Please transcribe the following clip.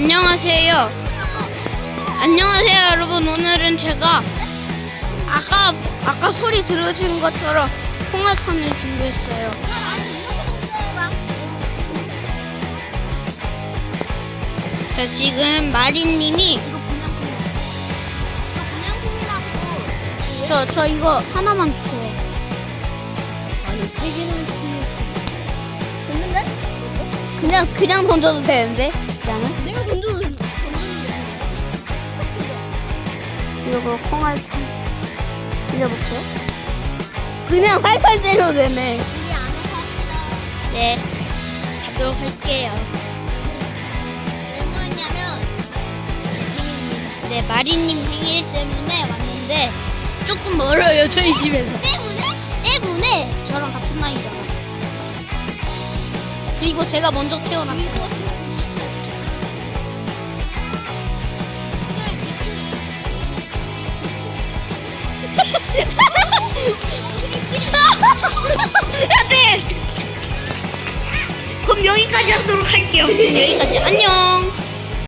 안녕하세요. 안녕하세요, 여러분. 오늘은 제가 아까 아까 소리 들으신 것처럼 홍화탄을 준비했어요. 자, 지금 마리님이 저 저 이거 하나만 주세요. 아니 세 개는 됐는데? 그냥 그냥 던져도 되는데 진짜는? 지금 그 콩알탄 빌려볼게요. 그냥 살살 때려도 되네. 우리 안에서 합시다 네, 가도록 할게요. 왜 모였냐면 제 생일입니다 네, 마리님 생일 때문에 왔는데 조금 멀어요 저희 집에서. 때문에? 때문에 저랑 같은 나이잖아. 그리고 제가 먼저 태어났고. 여기까지 하도록 할게요. 여기까지 안녕.